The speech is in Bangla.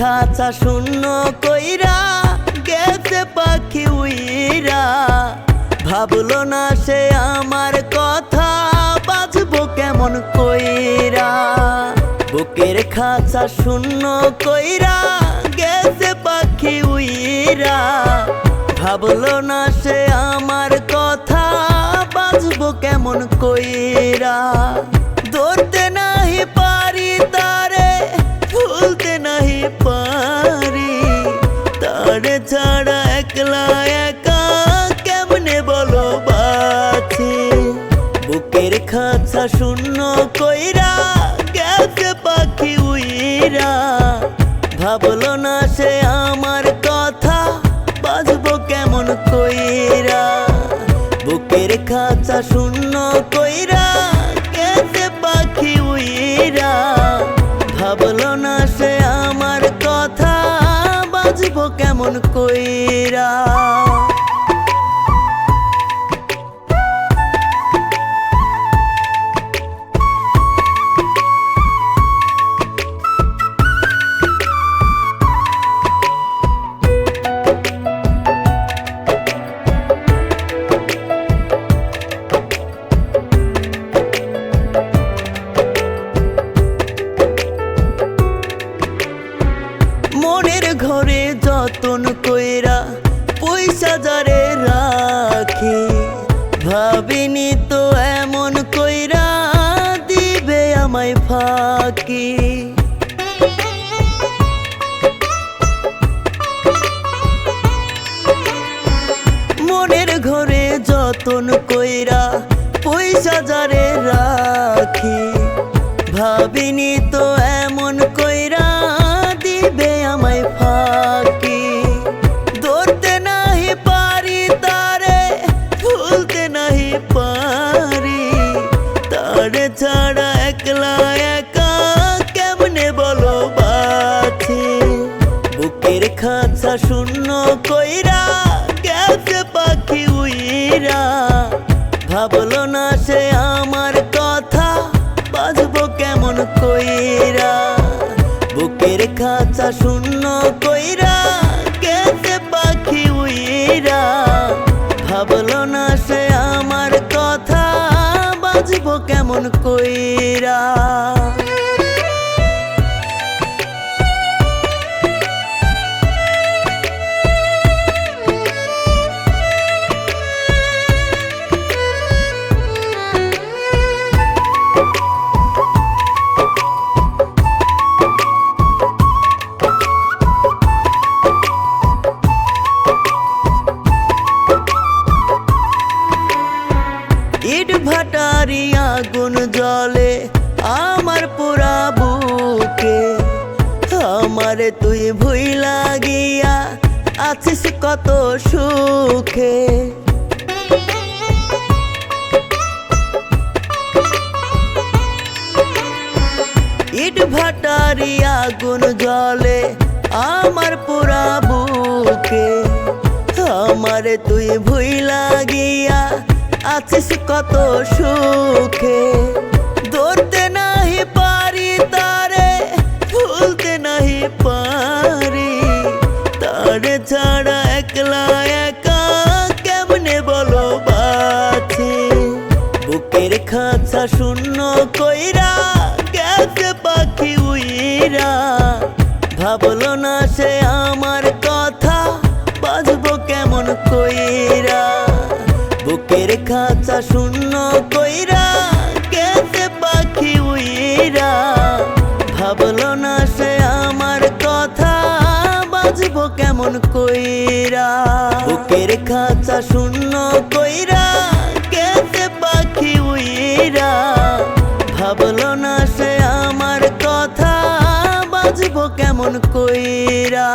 খাঁচা শূন্য কইরা গেছে পাখি উইরা। ভাবলো না সে আমার কথা, বাজবো কেমন কইরা। বুকের খাঁচা শূন্য কইরা গেছে পাখি উইরা। ভাবলো না সে আমার কথা, বাজবো কেমন কইরা। ধরতে ছাড়া একলা একা কেমনে বলো বাছি বুকের খাঁচা শূন্য কইরা গেছে পাখি উইরা। ভাবলো না সে আমার কথা, বাজবো কেমন কইরা? বুকের খাঁচা শূন্য কইরা কেমন কইরা যতন কইরা পয়সা যারে রাখি, ভাবিনি তো এমন কইরা দিবে আমায় ফাঁকি। মনের ঘরে যতন কইরা পয়সা যারে রাখি, ভাবিনি তো কইরা গেছে পাখি উইরা। ভাবলো না সে আমার কথা, বাজবো কেমন কইরা। বুকের খাঁচা শূন্য কইরা গেছে পাখি উইরা। ভাবলো না সে আমার কথা, বাজবো কেমন কইরা। আগুন জলে আমার পুরা বুকে। আমারে তুই ভুই লাগিয়া আছিস কত সুখে। ইট ভাটারি আগুন জলে আমার পুরা বুকে। আমারে তুই ভুই লাগিয়া আছিস কত সুখে? ধরতে নাহি পারি তারে, ভুলতে নাহি পারি। তারে ছাড়া একলা একা কেমনে বলো বাছি বুকের খাঁচা শূন্য কইরা গেছে পাখি উইরা। ভাবলো না সে আমার বুকের খাঁচা শূন্য কইরা কেতে পাখি উইরা। ভাবলো না সে আমার কথা, বাজব কেমন কইরা।